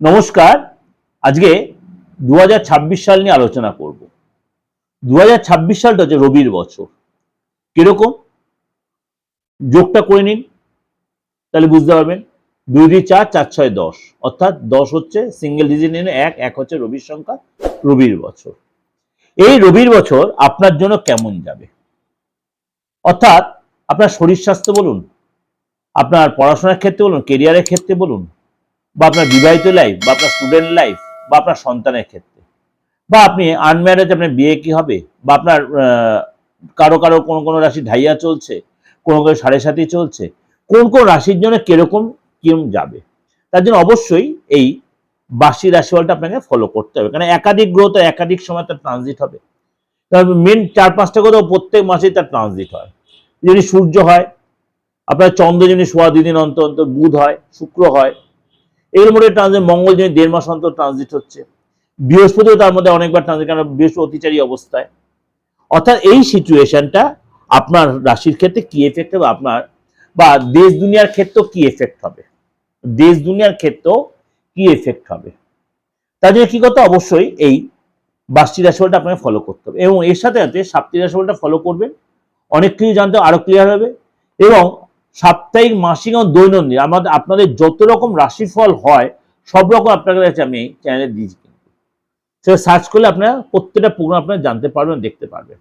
নমস্কার। আজকে দু হাজার ছাব্বিশ সাল নিয়ে আলোচনা করব। দু হাজার ছাব্বিশ সালটা হচ্ছে রবির বছর। কীরকম? যোগটা করে নিন। তাহলে বুঝতে পারবেন। দুই দুই চার চার ছয়, দশ। অর্থাৎ দশ হচ্ছে সিঙ্গেল ডিজিট নিয়ে এক এক হচ্ছে রবির সংখ্যা, রবির বছর। এই রবির বছর আপনার জন্য কেমন যাবে? অর্থাৎ আপনার শরীর স্বাস্থ্য বলুন, আপনার পড়াশোনার ক্ষেত্রে বলুন কেরিয়ারের ক্ষেত্রে বলুন বা আপনার বিবাহিত লাইফ বা আপনার স্টুডেন্ট লাইফ বা আপনার সন্তানের ক্ষেত্রে। বা আপনি আনম্যারেজ আপনার বিয়ে কি হবে? বা আপনার কারও কারও কোনো কোনো রাশি ঢাইয়া চলছে, কোনো কোনো সাড়ে সাথে চলছে, কোন কোন রাশির জন্য কীরকম কিরম যাবে? তার জন্য অবশ্যই এই বাসি রাশিফলটা আপনাকে ফলো করতে হবে। কারণ একাধিক গ্রহ তো একাধিক সময় তার ট্রানজিট হবে। মেন চার পাঁচটা গ্রহ প্রত্যেক মাসেই তার ট্রানজিট হয়। যদি সূর্য হয়, আপনার চন্দ্র যদি সোয়া দুই দিন অন্তর অন্তর বুধ হয়, শুক্র হয় এর মধ্যে ট্রানজিট মঙ্গল যদি দেড় মাস অন্তর ট্রানজিট হচ্ছে। বৃহস্পতিও তার মধ্যে অনেকবার ট্রানজিট কারণ বৃহস্পতি অতিচারী অবস্থায়। অর্থাৎ এই সিচুয়েশনটা আপনার রাশির ক্ষেত্রে কি এফেক্ট হবে? আপনার বা দেশ দুনিয়ার ক্ষেত্রেও কি এফেক্ট হবে? দেশ দুনিয়ার ক্ষেত্রেও কি এফেক্ট হবে? তার জন্য কি করতে অবশ্যই এই বাস্তি রাশিফলটা আপনাকে ফলো করতে হবে। এবং এর সাথে সাথে সাপ্তি রাশিফলটা ফলো করবেন। অনেক কিছু জানতে আরও ক্লিয়ার হবে। এবং সাপ্তাহিক, মাসিক এবং দৈনন্দিন আমাদের আপনাদের যত রকম রাশিফল হয়, সব রকম আপনাদের কাছে আমি চ্যানেলে দিয়েছি কিন্তু সেটা সার্চ করলে আপনারা প্রত্যেকটা প্রোগ্রাম আপনারা জানতে পারবেন, দেখতে পারবেন।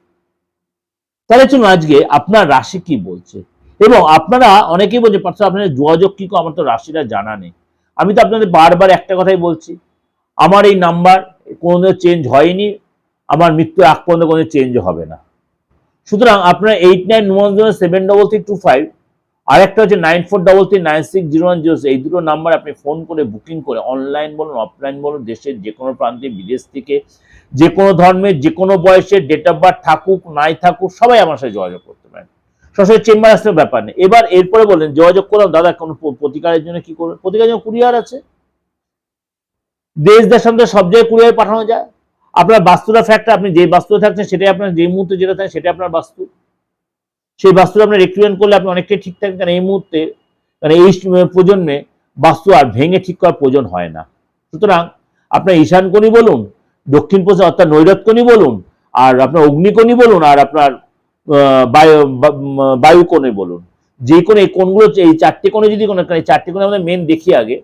তাহলে চলুন আজকে আপনার রাশি কি বলছে? এবং আপনারা অনেকেই বলছে, পার্থ আপনাদের যোগাযোগ কি? আমার তো রাশিটা জানা নেই। আমি তো আপনাদের বারবার একটা কথাই বলছি, আমার এই নাম্বার কোনোদিনও চেঞ্জ হয়নি, আমার মৃত্যু আগ পর্যন্ত কোনো চেঞ্জ হবে না। সুতরাং আপনারা eight nine one zero seven double three two five আর একটা হচ্ছে nine four double three nine six zero one zero এই দুটো নাম্বার আপনি ফোন করে বুকিং করে অনলাইন বলুন অফলাইন বলুন, দেশের যে কোনো প্রান্তে, বিদেশ থেকে যে কোনো ধর্মের, যে কোনো বয়সের ডেট অফ বার্থ থাকুক, নাই থাকুক, সবাই আমার সাথে যোগাযোগ করতে পারেন। সরাসরি চেম্বার আসলে ব্যাপার নেই। এবার এরপরে বলেন যোগাযোগ করলাম, দাদা কোনো প্রতিকারের জন্য কি করবেন? প্রতিকারের জন্য কুরিয়ার আছে। দেশ দেশান্তরে সব জায়গায় কুরিয়ার পাঠানো যায়। আপনার বাস্তুটা ফ্যাক্টর আপনি যে বাস্তুতে থাকছেন, সেটাই আপনার যে মুহূর্তে যেটা থাকেন সেটাই আপনার বাস্তু। সেই বাস্তুটা আপনি রেক্টিভেন্ট করলে আপনি অনেকটাই ঠিক থাকেন কারণ এই মুহূর্তে, কারণ এই প্রজন্মে বাস্তু আর ভেঙে ঠিক করার প্রয়োজন হয় না। সুতরাং আপনার ঈশানকোণী বলুন, দক্ষিণ পশ্চিম অর্থাৎ নৈরৎকোণী বলুন, আর আপনার অগ্নিকোণী বলুন, আর আপনার বায়ু বায়ুকোণে বলুন। যে কোনো এই কোণগুলো এই চারটে কোণে যদি কোনো এই চারটে কোণে আমাদের মেন দেখি আগে,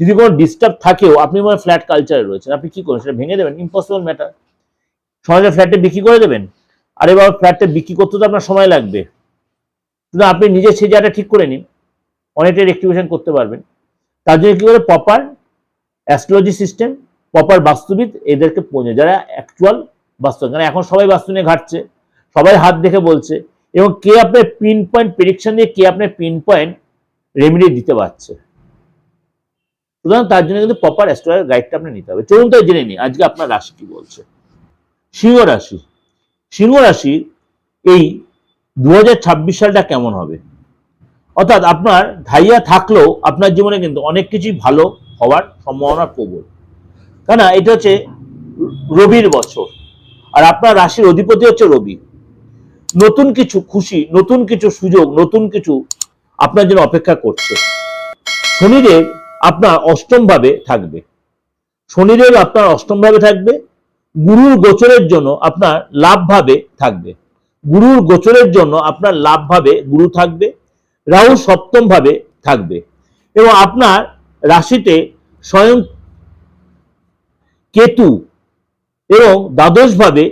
যদি কোনো ডিস্টার্ব থাকেও, আপনি মনে ফ্ল্যাট কালচারে রয়েছেন, আপনি কি করবেন? সেটা ভেঙে দেবেন? ইম্পসিবল ম্যাটার সমাজে ফ্ল্যাটে বিক্রি করে দেবেন? আরে বাবা ফ্ল্যাটটা বিক্রি করতে তো আপনার সময় লাগবে। শুধু আপনি নিজে সেই জায়গাটা ঠিক করে নিন, অনেকটাই রেক্টিভেশন করতে পারবেন। তার জন্য কী করে? প্রপার অ্যাস্ট্রোলজি সিস্টেম প্রপার বাস্তুবিদ এদেরকে পৌঁছে, যারা অ্যাকচুয়াল বাস্তু কারণ এখন সবাই বাস্তু নিয়ে ঘাটছে, সবাই হাত দেখে বলছে, এবং কে আপনার পিন পয়েন্ট প্রেডিকশন দিয়ে কে আপনার পিন পয়েন্ট রেমেডি দিতে পারছে। সুতরাং তার জন্য কিন্তু প্রপার অ্যাস্ট্রোলজার গাইডটা আপনি নিতে হবে। চলুন তাই জেনে নিই, আজকে আপনার রাশি কি বলছে? সিংহ রাশি। সিংহ রাশি এই দু হাজার ছাব্বিশ সালটা কেমন হবে? অর্থাৎ আপনার ধাইয়া থাকলেও আপনার জীবনে কিন্তু অনেক কিছুই ভালো হওয়ার সম্ভাবনা প্রবল। কেন এটা হচ্ছে রবির বছর, আর আপনার রাশির অধিপতি হচ্ছে রবি। নতুন কিছু খুশি, নতুন কিছু সুযোগ, নতুন কিছু আপনার জন্য অপেক্ষা করছে। শনিদেব আপনার অষ্টম ভাবে থাকবে। শনিদেব আপনার অষ্টম ভাবে থাকবে গুরুর গোচরের জন্য আপনার লাভ ভাবে থাকবে। গুরুর গোচরের জন্য আপনার লাভ ভাবে গুরু থাকবে, রাহু সপ্তম ভাবে থাকবে এবং আপনার রাশিতে স্বয়ং কেতু এবং দ্বাদশ ভাবে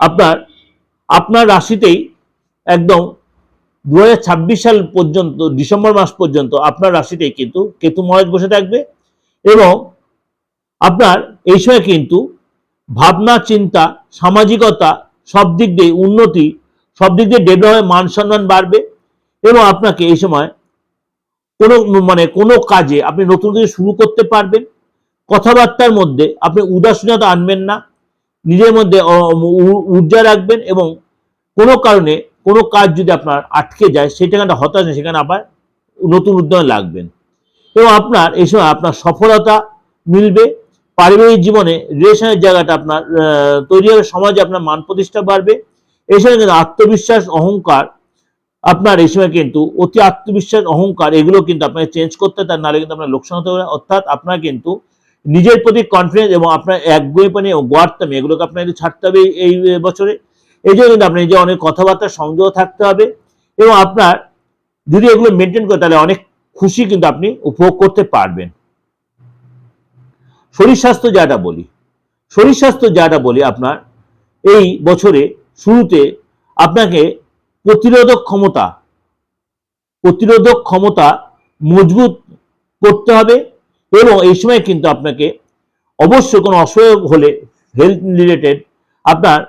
আপনার আপনার রাশিতেই একদম দু হাজার ছাব্বিশ সাল পর্যন্ত, ডিসেম্বর মাস পর্যন্ত আপনার রাশিতেই কিন্তু কেতু মহারাজ বসে থাকবে এবং আপনার এই সময় কিন্তু ভাবনা, চিন্তা, সামাজিকতা সব দিক দিয়ে উন্নতি, সব দিক দিয়ে ডেভেলপ হয়ে মান সম্মান বাড়বে এবং আপনাকে এই সময় কোনো মানে কোনো কাজে আপনি নতুন কিছু শুরু করতে পারবেন। কথাবার্তার মধ্যে আপনি উদাসীনতা আনবেন না, নিজের মধ্যে ঊর্জা রাখবেন এবং কোনো কারণে কোনো কাজ যদি আপনার আটকে যায় একটা হতাশ সেখানে আবার নতুন উদ্যমে লাগবেন। এবং আপনার এই সময় আপনার সফলতা মিলবে। পারিবারিক জীবনে রিলেশনের জায়গাটা আপনার তৈরি হবে সমাজে আপনার মান প্রতিষ্ঠা বাড়বে। এই সময় কিন্তু আত্মবিশ্বাস, অহংকার আপনার এই সময় কিন্তু অতি আত্মবিশ্বাস, অহংকার এগুলো কিন্তু আপনাকে চেঞ্জ করতে তার নাহলে কিন্তু আপনার লোকসান হতে পারে। অর্থাৎ আপনার কিন্তু নিজের প্রতি কনফিডেন্স এবং আপনার একগুঁয়েপনি এবং গোয়ারতামি এগুলোকে আপনার ছাড়তে হবে এই বছরে। এই জন্য কিন্তু আপনার নিজে অনেক কথাবার্তা, সংযোগ থাকতে হবে এবং আপনার যদি এগুলো মেনটেন করে তাহলে অনেক খুশি কিন্তু আপনি উপভোগ করতে পারবেন। শরীর স্বাস্থ্য যাটা বলি, শরীর স্বাস্থ্য যাটা বলি আপনার, এই বছরে শুরুতে আপনাকে প্রতিরোধক ক্ষমতা প্রতিরোধক ক্ষমতা মজবুত করতে হবে এবং এই সময় কিন্তু আপনাকে অবশ্যই কোনো অসুখ হলে হেলথ রিলেটেড আপনার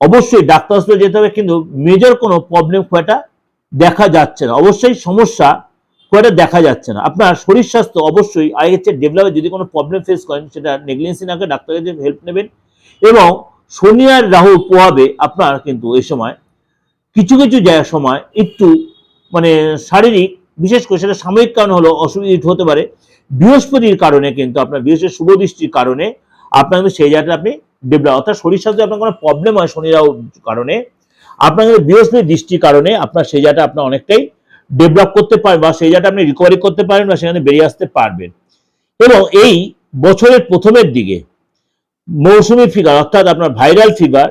অবশ্যই ডাক্তার হসপিটালে যেতে হবে কিন্তু মেজর কোনো প্রবলেম খুব দেখা যাচ্ছে না। অবশ্যই সমস্যা খুব দেখা যাচ্ছে না। আপনার শরীর স্বাস্থ্য অবশ্যই আগের চেয়ে ডেভেলপে যদি কোনো প্রবলেম ফেস করেন, সেটা নেগলেন্সি না করে ডাক্তারের কাছে হেল্প নেবেন এবং শনি আর রাহুর প্রভাবে আপনার কিন্তু এই সময় কিছু কিছু জায়গার সময় একটু মানে শারীরিক, বিশেষ করে সেটা সাময়িক কারণ হলো অসুবিধা হতে পারে। বৃহস্পতির কারণে কিন্তু আপনার বৃহস্পতির শুভ দৃষ্টির কারণে আপনার কিন্তু সেই জায়গাটা আপনি ডেভেলপ অর্থাৎ শরীর স্বাস্থ্যে আপনার কোনো প্রবলেম হয় শনি রাহুর কারণে। আপনার কিন্তু বৃহস্পতির দৃষ্টির কারণে আপনার সেই জায়গাটা আপনার অনেকটাই ডেভেলপ করতে পারেন বা সেই জায়গাটা আপনি রিকভারি করতে পারেন বা সেখানে বেরিয়ে আসতে পারবেন। এবং এই বছরের প্রথমের দিকে মৌসুমি ফিভার অর্থাৎ আপনার ভাইরাল ফিভার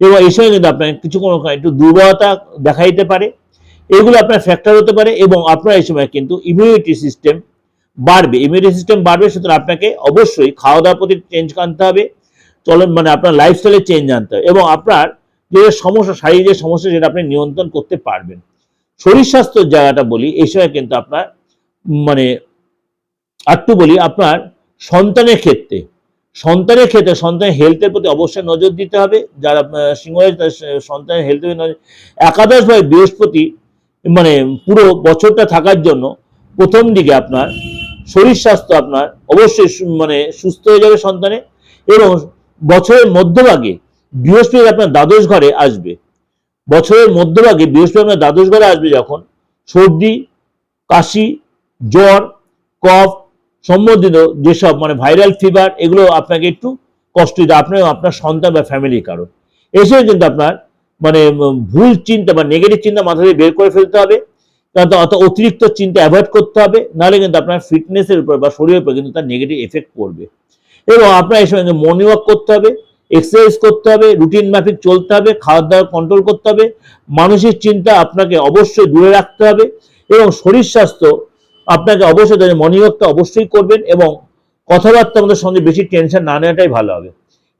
এবং এই সময় কিন্তু আপনার কিছু কোনো একটু দুর্বলতা দেখা দিতে পারে। এগুলো আপনার ফ্যাক্টর হতে পারে এবং আপনার এই সময় কিন্তু ইমিউনিটি সিস্টেম বাড়বে। ইমিউনিটি সিস্টেম বাড়বে, সুতরাং আপনাকে অবশ্যই খাওয়া দাওয়ার প্রতি চেঞ্জ আনতে হবে। চলন মানে আপনার লাইফস্টাইলে চেঞ্জ আনতে হবে এবং আপনার যে সমস্যা, শারীরিক যে সমস্যা, সেটা আপনি নিয়ন্ত্রণ করতে পারবেন। শরীর স্বাস্থ্যের জায়গাটা বলি, এই সময় কিন্তু আপনার মানে আরটু বলি, আপনার সন্তানের ক্ষেত্রে সন্তানের ক্ষেত্রে সন্তানের হেলথের প্রতি অবশ্যই নজর দিতে হবে। যারা সিংহ সন্তানের হেলথের নজর, একাদশ ভাই বৃহস্পতি মানে পুরো বছরটা থাকার জন্য প্রথম দিকে আপনার শরীর স্বাস্থ্য আপনার অবশ্যই মানে সুস্থ হয়ে যাবে সন্তানে এবং বছরের মধ্যভাগে বৃহস্পতি আপনার দ্বাদশ ঘরে আসবে। বছরের মধ্যভাগে বৃহস্পতি দ্বাদশ ঘরে আসবে যখন সর্দি, কাশি, জ্বর, কফ সম্বন্ধিত যেসব মানে ভাইরাল ফিভার এগুলো আপনাকে একটু কষ্ট দিতে আপনার আপনার সন্তান বা ফ্যামিলির কারও এসেও কিন্তু আপনার মানে ভুল চিন্তা বা নেগেটিভ চিন্তা মাথা থেকে বের করে ফেলতে হবে। কারণ অত অতিরিক্ত চিন্তা অ্যাভয়েড করতে হবে। নাহলে কিন্তু আপনার ফিটনেসের উপর বা শরীরের উপর কিন্তু তার নেগেটিভ এফেক্ট পড়বে। এবং আপনার এই সময় মর্নিং ওয়াক করতে হবে। এক্সারসাইজ করতে হবে রুটিন মাফিক চলতে হবে খাওয়া দাওয়া কন্ট্রোল করতে হবে, মানসিক চিন্তা আপনাকে অবশ্যই দূরে রাখতে হবে এবং শরীর স্বাস্থ্য আপনাকে অবশ্যই মর্নিং ওয়াকটা অবশ্যই করবেন এবং কথাবার্তা আমাদের সঙ্গে বেশি টেনশন না নেওয়াটাই ভালো হবে।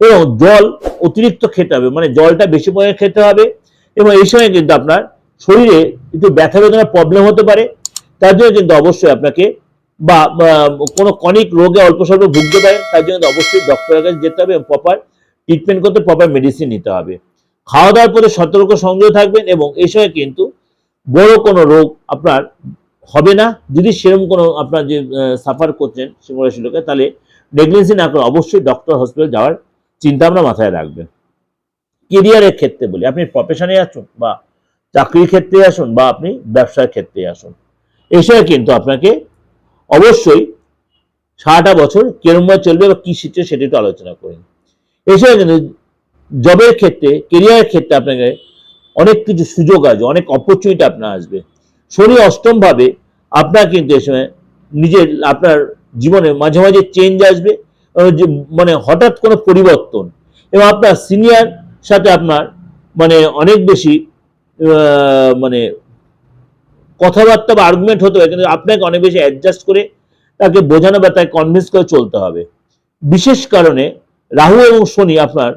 এবং জল অতিরিক্ত খেতে হবে মানে জলটা বেশি পরিমাণে খেতে হবে এবং এই সময় কিন্তু আপনার শরীরে একটু ব্যথা বেদনার প্রবলেম হতে পারে। তার জন্য কিন্তু অবশ্যই আপনাকে বা কোনো কনিক রোগে অল্প স্বল্প ভুগতে পারেন, তার জন্য অবশ্যই ডক্টরের কাছে যেতে হবে প্রপার ট্রিটমেন্ট করতে প্রপার মেডিসিন নিতে হবে। খাওয়া দাওয়ার প্রতি সতর্ক সংযত থাকবেন এবং এই সময় কিন্তু বড় কোনো রোগ আপনার হবে না। যদি সেরকম কোনো আপনার যে সাফার করছেন সিংহরাশি তাহলে নেগলেন্সি না করে অবশ্যই ডক্টর হসপিটাল যাওয়ার চিন্তা আমরা মাথায় রাখবেন। কেরিয়ারের ক্ষেত্রে বলি, আপনি প্রফেশনে আসুন বা চাকরির ক্ষেত্রে আসুন বা আপনি ব্যবসার ক্ষেত্রে আসুন এসে কিন্তু আপনাকে অবশ্যই সারাটা বছর কেরমভাবে চলবে বা কি শিখছে সেটা একটু আলোচনা করেন। এছাড়া কিন্তু জবের ক্ষেত্রে কেরিয়ারের ক্ষেত্রে আপনাকে অনেক কিছু সুযোগ আসবে, অনেক অপরচুনিটি আপনার আসবে। শনি অষ্টম ভাবে আপনার কিন্তু এ সময় নিজের, আপনার জীবনে মাঝে মাঝে চেঞ্জ আসবে মানে হঠাৎ কোনো পরিবর্তন এবং আপনার সিনিয়র সাথে আপনার মানে অনেক বেশি মানে কথাবার্তা বা আর্গুমেন্ট হতে পারে, কিন্তু আপনাকে অনেক বেশি অ্যাডজাস্ট করে তাকে বোঝানো বা তাকে কনভিন্স করে চলতে হবে। বিশেষ কারণে রাহু এবং শনি আপনার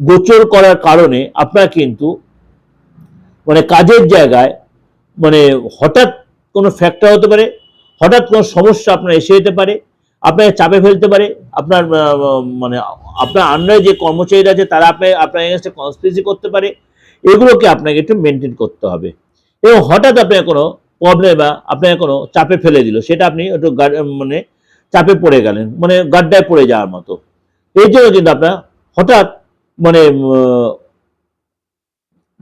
গোচর করার কারণে আপনার কিন্তু মানে কাজের জায়গায় মানে হঠাৎ কোনো ফ্যাক্টর হতে পারে, হঠাৎ কোনো সমস্যা আপনার এসে যেতে পারে, আপনাকে চাপে ফেলতে পারে, আপনার মানে আপনার আন্ডারে যে কর্মচারীরা আছে তারা আপনার আপনার এগেনস্টে কনস্পিরেসি করতে পারে, এগুলোকে আপনাকে একটু মেনটেন করতে হবে। এবং হঠাৎ আপনার কোনো প্রবলেম বা আপনাকে কোনো চাপে ফেলে দিল, সেটা আপনি একটু মানে চাপে পড়ে গেলেন মানে গাড্ডায় পড়ে যাওয়ার মতো। এই জন্য কিন্তু আপনার হঠাৎ মানে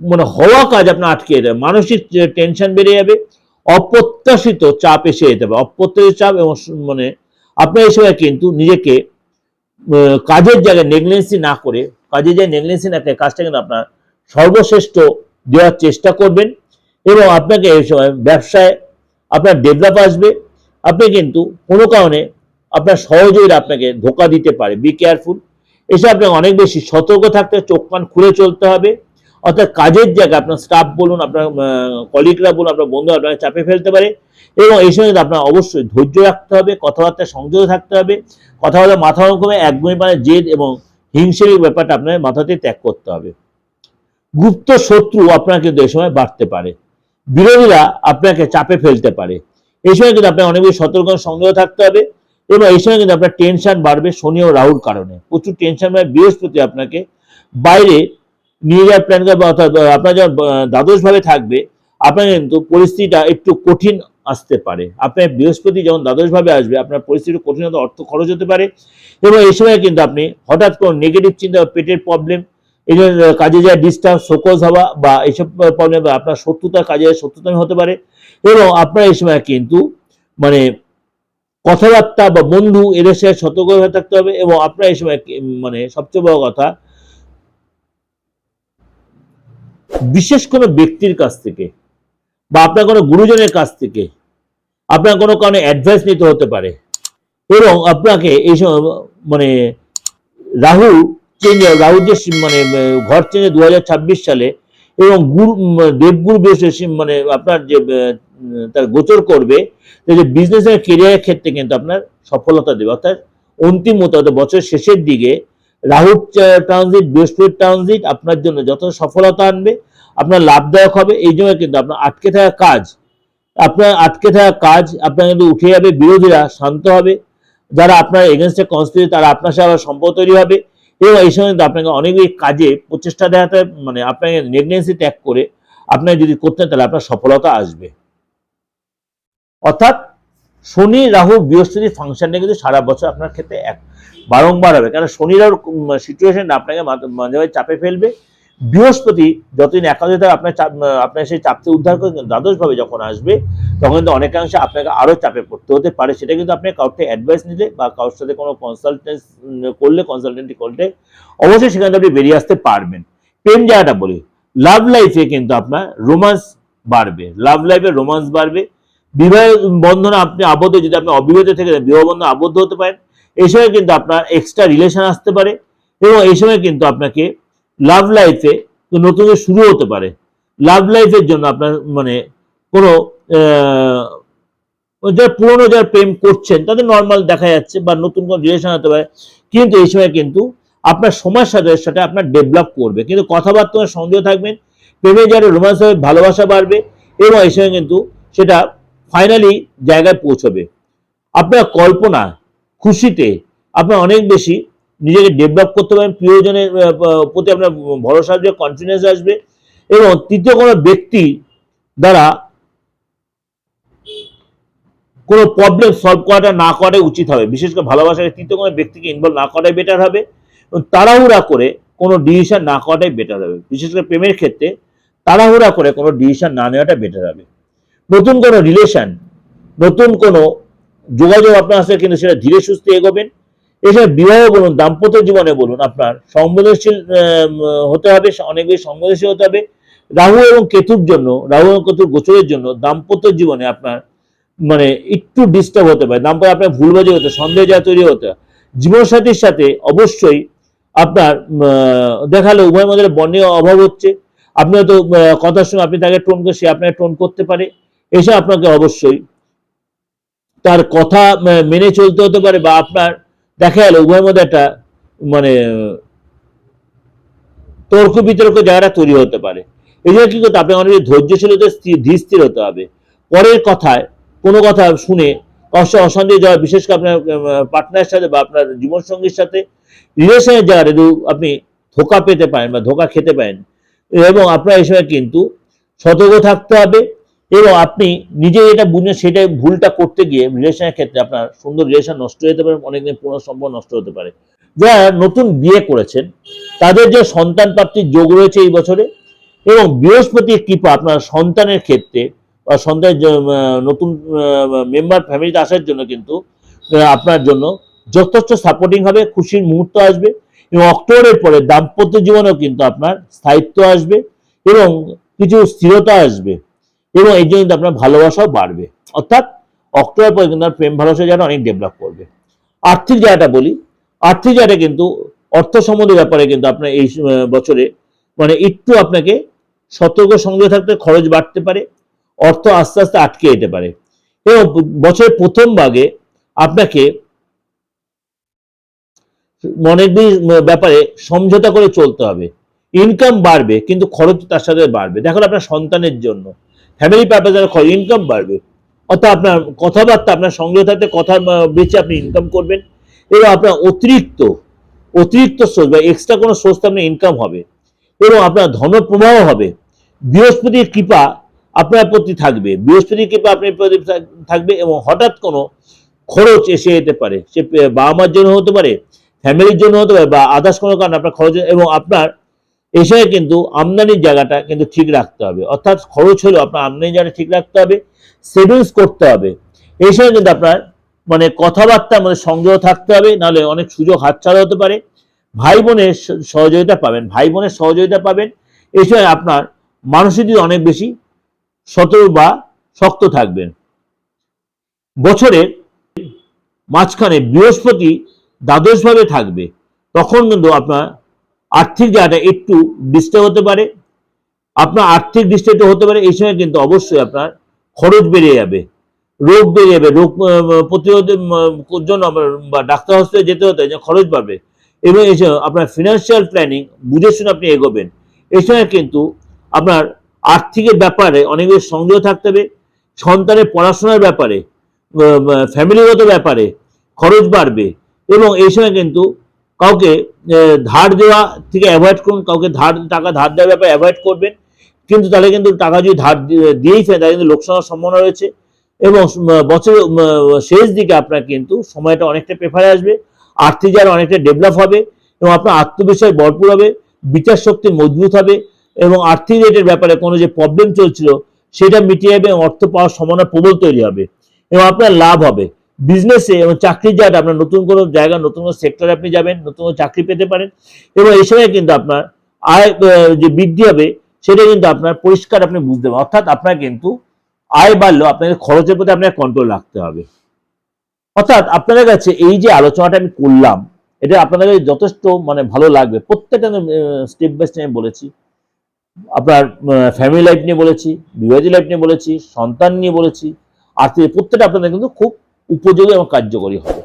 মানে হওয়া কাজ আপনার আটকে যাবে মানসিক টেনশন বেড়ে যাবে, অপ্রত্যাশিত চাপ এসে যেতে পারে। অপ্রত্যাশিত চাপ এবং মানে আপনার এই সময় কিন্তু নিজেকে কাজের জায়গায় নেগলেন্সি না করে, কাজের জায়গায় নেগলেন্সি না করে কাজটা কিন্তু আপনার সর্বশ্রেষ্ঠ দেওয়ার চেষ্টা করবেন এবং আপনাকে এই সময় ব্যবসায় আপনার ডেভেলপ আসবে। আপনি কিন্তু কোনো কারণে আপনার সহজেই আপনাকে ধোকা দিতে পারে। বি কেয়ারফুল এসে আপনাকে অনেক বেশি সতর্ক থাকতে চোখ কান খুলে চলতে হবে। অর্থাৎ কাজের জায়গায় আপনার স্টাফ বলুন, আপনার কলিগরা বলুন, আপনার বন্ধু আপনাকে চাপে ফেলতে পারে এবং এই সময় আপনার অবশ্যই ধৈর্য রাখতে হবে কথাবার্তা সংযত থাকতে হবে। কথাবার্তা মাথা কমে একদমই মানে জেদ এবং হিংসের ব্যাপারটা আপনার মাথাতে ত্যাগ করতে হবে। গুপ্ত শত্রু আপনার কিন্তু এই সময় বাড়তে পারে। বিরোধীরা আপনাকে চাপে ফেলতে পারে। এই সময় কিন্তু আপনার অনেক বেশি সতর্ক ও সংযত থাকতে হবে। এবং এই সময় কিন্তু আপনার টেনশন বাড়বে শনি ও রাহুর কারণে। প্রচুর টেনশন বাড়বে বৃহস্পতি আপনাকে বাইরে নিয়ে যাওয়ার প্ল্যান করবে অর্থাৎ আপনার যখন দ্বাদশভাবে থাকবে আপনার কিন্তু পরিস্থিতিটা একটু কঠিন আসতে পারে। আপনার বৃহস্পতি যখন দ্বাদশভাবে আসবে আপনার পরিস্থিতি কঠিন হতে অর্থ খরচ হতে পারে এবং এই সময় কিন্তু আপনি হঠাৎ কোনো নেগেটিভ চিন্তা পেটের প্রবলেম এই যে আহ, কাজে যা ডিস্টার্ব শোকজ হওয়া বা এইসব প্রবলেম আপনার শত্রুতার কাজে শত্রুতা হতে পারে এবং আপনার এই সময় কিন্তু মানে কথাবার্তা বা বন্ধু এদের সাথে সতর্ক হয়ে থাকতে হবে এবং আপনার এই সময় মানে সবচেয়ে বড় কথা, বিশেষ কোনো ব্যক্তির কাছ থেকে বা আপনার কোনো গুরুজনের কাছ থেকে আপনার কোনো কারণে অ্যাডভাইস নিতে হতে পারে এবং আপনাকে এই সময় মানে রাহু চেঞ্জ রাহু যে মানে ঘর চেঞ্জে দু সালে এবং গুরু দেবগুরু বেশ মানে আপনার যে তার গোচর করবে যে বিজনেস এর কেরিয়ারের ক্ষেত্রে কিন্তু আপনার সফলতা দেবে। অর্থাৎ অন্তিম অর্থাৎ বছরের শেষের দিকে রাহুর ট্রানজিট বৃহস্পতির ট্রানজিট আপনার জন্য যত সফলতা আনবে, আপনার লাভদায়ক হবে, এই জন্য কিন্তু আপনার আটকে থাকা কাজ, আপনার আটকে থাকা কাজ, আপনার কিন্তু উঠে যাবে, বিরোধীরা শান্ত হবে, যারা আপনার এগেনস্টে কনস্পিরি তারা আপনার সাথে আবার সম্পর্ক তৈরি হবে এবং এই সময় কিন্তু আপনাকে অনেক কাজে প্রচেষ্টা দেখাতে মানে আপনাকে নেগনেন্সি ত্যাগ করে আপনার যদি করতেন তাহলে আপনার সফলতা আসবে। অর্থাৎ শনি, রাহু, বৃহস্পতি ফাংশনটা কিন্তু সারা বছর আপনার ক্ষেত্রে এক, বারংবার হবে। কারণ শনি, রাহুর সিচুয়েশনটা আপনাকে মাঝে মাঝে মাঝে চাপে ফেলবে। বৃহস্পতি যতদিন একাদশ থাকে আপনার আপনার সেই চাপ থেকে উদ্ধার করে দ্বাদশভাবে যখন আসবে, তখন কিন্তু অনেকাংশে আপনাকে আরও চাপে পড়তে হতে পারে। সেটা কিন্তু আপনি থেকে অ্যাডভাইস নিলে বা কারোর সাথে কোনো কনসালটেন্স করলে কনসালটেন্টি করলে, অবশ্যই সেখান থেকে আপনি বেরিয়ে আসতে পারবেন। প্রেম জায়গাটা বলি লাভ লাইফে কিন্তু আপনার রোমান্স বাড়বে। লাভ লাইফে রোমান্স বাড়বে। বিবাহ বন্ধনে আপনি আবদ্ধ, যদি আপনি অবিবাহিত থেকে বিবাহ বন্ধন আবদ্ধ হতে পারেন। এই সময় কিন্তু আপনার এক্সট্রা রিলেশন আসতে পারে এবং এই সময় কিন্তু আপনাকে লাভ লাইফে নতুন শুরু হতে পারে লাভ লাইফের জন্য আপনার মানে কোনো যারা পুরনো যারা প্রেম করছেন, তাদের নর্মাল দেখা যাচ্ছে বা নতুন কোনো রিলেশন হতে পারে, কিন্তু এই সময় কিন্তু আপনার সমাজ সাথে সাথে আপনার ডেভেলপ করবে। কিন্তু কথাবার্তার সংযোগ থাকবেন প্রেমে যারা রোমান্স হবে, ভালোবাসা বাড়বে এবং এই সময় কিন্তু সেটা ফাইনালি জায়গায় পৌঁছবে। আপনার কল্পনা, খুশিতে আপনার অনেক বেশি নিজেকে ডেভেলপ করতে পারেন, প্রিয়জনের প্রতি আপনার ভরসা আসবে কনফিডেন্স আসবে। এবং তৃতীয় কোনো ব্যক্তি দ্বারা কোনো প্রবলেম সলভ করাটা না করাটাই উচিত হবে। বিশেষ করে ভালোবাসার তৃতীয় কোনো ব্যক্তিকে ইনভলভ না করাটাই বেটার হবে এবং তাড়াহুড়া করে কোনো ডিসিশন না করাটাই বেটার হবে। বিশেষ করে প্রেমের ক্ষেত্রে তাড়াহুড়া করে কোনো ডিসিশন না নেওয়াটা বেটার হবে। নতুন কোনো রিলেশন নতুন কোনো যোগাযোগ আপনার আসলে কিন্তু সেটা ধীরে সুস্থে এগোবেন। এছাড়া বিবাহ বলুন, দাম্পত্য জীবনে বলুন, আপনার সংবেদনশীল হতে হবে, অনেক বেশি সংবেদনশীল হতে হবে। রাহু এবং কেতুর জন্য, রাহু এবং কেতুর গোচরের জন্য দাম্পত্য জীবনে আপনার মানে একটু ডিস্টার্ব হতে পারে। দাম্পত্য আপনার ভুলবাজি হতে সন্দেহ যা তৈরি হতে। জীবনসাথীর সাথে অবশ্যই আপনার দেখালে উভয় মধ্যে বন্ডের অভাব হচ্ছে। আপনি হয়তো কথার সঙ্গে আপনি তাকে টোন করে, সে আপনাকে টোন করতে পারে। এসে আপনাকে অবশ্যই তার কথা মেনে চলতে হতে পারে বা আপনার দেখা গেল উভয়ের মধ্যে একটা মানে তর্ক বিতর্ক জায়গাটা তৈরি হতে পারে। এই জন্য কি করতে আপনি অনেক ধৈর্যশীল হতে স্থির- ধীর হতে হবে। পরের কথায়, কোনো কথা শুনে কষ্ট অসন্দেহ যাওয়া, বিশেষ করে আপনার পার্টনারের সাথে বা আপনার জীবনসঙ্গীর সাথে রিলেশনের জায়গাটা আপনি ধোকা পেতে পারেন বা ধোকা খেতে পারেন, এবং আপনার এই সময় কিন্তু সতর্ক থাকতে হবে এবং আপনি নিজে যেটা বুঝেন সেটা ভুলটা করতে গিয়ে রিলেশনের ক্ষেত্রে আপনার সুন্দর রিলেশন নষ্ট হতে পারে, অনেকদিন পুরো সম্পর্ক নষ্ট হতে পারে। যারা নতুন বিয়ে করেছেন, তাদের যে সন্তান প্রাপ্তির যোগ রয়েছে এই বছরে এবং বৃহস্পতির কৃপা আপনার সন্তানের ক্ষেত্রে বা সন্তানের নতুন মেম্বার ফ্যামিলিতে আসার জন্য কিন্তু আপনার জন্য যথেষ্ট সাপোর্টিং হবে, খুশির মুহূর্ত আসবে এবং অক্টোবরের পরে দাম্পত্য জীবনেও কিন্তু আপনার স্থায়িত্ব আসবে এবং কিছু স্থিরতা আসবে। এবং এই জন্য আপনার ভালোবাসাও বাড়বে। অর্থাৎ অক্টোবর পরে কিন্তু প্রেম ভালোবাসা যেন অনেক ডেভেলপ করবে। আর্থিক জায়গাটা বলি, আর্থিক জায়গাটা কিন্তু অর্থ সম্বন্ধে ব্যাপারে কিন্তু আপনার এই বছরে মানে একটু আপনাকে সতর্ক সঙ্গে থাকতে, খরচ বাড়তে পারে, অর্থ আস্তে আস্তে আটকে যেতে পারে। এবং বছরের প্রথম ভাগে আপনাকে মনের ব্যাপারে সমঝোতা করে চলতে হবে। ইনকাম বাড়বে, কিন্তু খরচ তার সাথে বাড়বে। দেখুন আপনার সন্তানের জন্য। ফ্যামিলি পারপাসের ইনকাম বাড়বে। অর্থাৎ আপনার কথাবার্তা, আপনার সঙ্গে থাকতে কথা বেঁচে আপনি ইনকাম করবেন। এবং আপনার অতিরিক্ত অতিরিক্ত সোর্স বা এক্সট্রা কোনো সোর্স আপনার ইনকাম হবে। এবং আপনার ধন প্রবাহ হবে। বৃহস্পতির কৃপা আপনার প্রতি থাকবে। বৃহস্পতির কৃপা আপনার প্রতি থাকবে এবং হঠাৎ কোনো খরচ এসে যেতে পারে। সে বাবা মার জন্য হতে পারে ফ্যামিলির জন্য হতে পারে বা আদার্স কোনো কারণে আপনার খরচ এবং আপনার এসে কিন্তু আমদানির জায়গাটা কিন্তু ঠিক রাখতে হবে। অর্থাৎ খরচ হলেও আপনার আমদানির জায়গাটা ঠিক রাখতে হবে সেভিংস করতে হবে। এই সময় কিন্তু আপনার মানে কথাবার্তা মানে সংগ্রহ থাকতে হবে, নাহলে অনেক সুযোগ হাতছাড়া হতে পারে। ভাই বোনের সহযোগিতা পাবেন, ভাই বোনের সহযোগিতা পাবেন। এই সময় আপনার দিক অনেক বেশি সতর্ক বা শক্ত থাকবেন। বছরের মাঝখানে বৃহস্পতি দ্বাদশভাবে থাকবে, তখন কিন্তু আপনার আর্থিক জায়গাটা একটু ডিস্টার্ব হতে পারে। আপনার আর্থিক ডিস্টার্ব হতে পারে, এই সময় কিন্তু অবশ্যই আপনার খরচ বেড়ে যাবে, রোগ বেড়ে যাবে, রোগ প্রতিরোধের জন্য বা ডাক্তার হসপিটালে যেতে হতে যে খরচ বাড়বে। এবং এই সময় আপনার ফিনান্সিয়াল প্ল্যানিং বুঝে শুনে আপনি এগোবেন। এই সময় কিন্তু আপনার আর্থিকের ব্যাপারে অনেক বেশি সংযোগ থাকতে হবে, সন্তানের পড়াশোনার ব্যাপারে ফ্যামিলিগত ব্যাপারে খরচ বাড়বে। এবং এই সময় কিন্তু কাউকে ধার দেওয়া থেকে অ্যাভয়েড করুন, কাউকে ধার, টাকা ধার দেওয়ার ব্যাপারে অ্যাভয়েড করবেন। কিন্তু তাহলে কিন্তু টাকা যদি ধার দিয়েই ফেলে তাহলে কিন্তু লোকসানের সম্ভাবনা রয়েছে। এবং বছরের শেষ দিকে আপনার কিন্তু সময়টা অনেকটা প্রেফারে আসবে। আর্থিক যারা অনেকটা ডেভেলপ হবে এবং আপনার আত্মবিশ্বাস ভরপুর হবে, বিচার শক্তি মজবুত হবে এবং আর্থিক রেটের ব্যাপারে কোনো যে প্রবলেম চলছিল, সেটা মিটিয়ে যাবে অর্থ পাওয়ার সম্ভাবনা প্রবল তৈরি হবে এবং আপনার লাভ হবে। বিজনেসে এবং চাকরির জায়গাটা, আপনার নতুন কোনো জায়গা, নতুন কোনো সেক্টরে আপনি যাবেন, নতুন কোনো চাকরি পেতে পারেন এবং এই সময় কিন্তু আপনার আয় যে বৃদ্ধি হবে, সেটা কিন্তু আপনার পরিষ্কার আপনি বুঝতে পারবেন। অর্থাৎ আপনার কিন্তু আয় বাড়লেও আপনাকে খরচের প্রতি আপনাকে কন্ট্রোল রাখতে হবে। অর্থাৎ আপনাদের কাছে এই যে আলোচনাটা আমি করলাম, এটা আপনাদের যথেষ্ট মানে ভালো লাগবে। প্রত্যেকটা স্টেপ বাই স্টেপ বলেছি। আপনার ফ্যামিলি লাইফ নিয়ে বলেছি, বিবাহিত লাইফ নিয়ে বলেছি, সন্তান নিয়ে বলেছি। আর্থিক প্রত্যেকটা আপনাদের কিন্তু খুব উপযোগী এবং কার্যকরী হবে।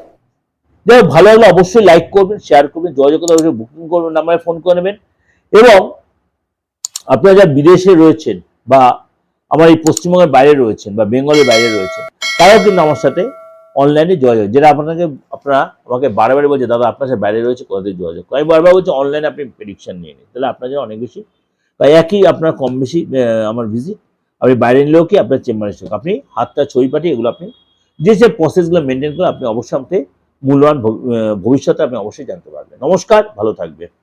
যাই হোক, ভালো লাগলে অবশ্যই লাইক করবেন শেয়ার করবেন যোগাযোগ করতে অবশ্যই বুকিং করবেন নাম্বারে ফোন করে নেবেন। এবং আপনারা যারা বিদেশে রয়েছেন বা আমার এই পশ্চিমবঙ্গের বাইরে রয়েছেন বা বেঙ্গলের বাইরে রয়েছেন তারাও কিন্তু আমার সাথে অনলাইনে যোগাযোগ যেটা আপনাকে আপনারা আমাকে বারবার বলছে দাদা আপনার সাথে বাইরে রয়েছে কোথাতে যোগাযোগ। আমি বারবার বলছি অনলাইনে আপনি প্রেডিকশন নিয়ে নিন। তাহলে আপনার জন্য অনেক বেশি বা একই আপনার কম বেশি আমার ভিজিট আপনি বাইরে নিলেও কি আপনার চেম্বারে আপনি হাতটা ছবি পাঠিয়ে এগুলো আপনি যে যে প্রসেসগুলো মেনটেন করে, আপনি অবশ্যই আপনি মূল্যবান ভব- ভবিষ্যতে আপনি অবশ্যই জানতে পারবেন। নমস্কার, ভালো থাকবেন।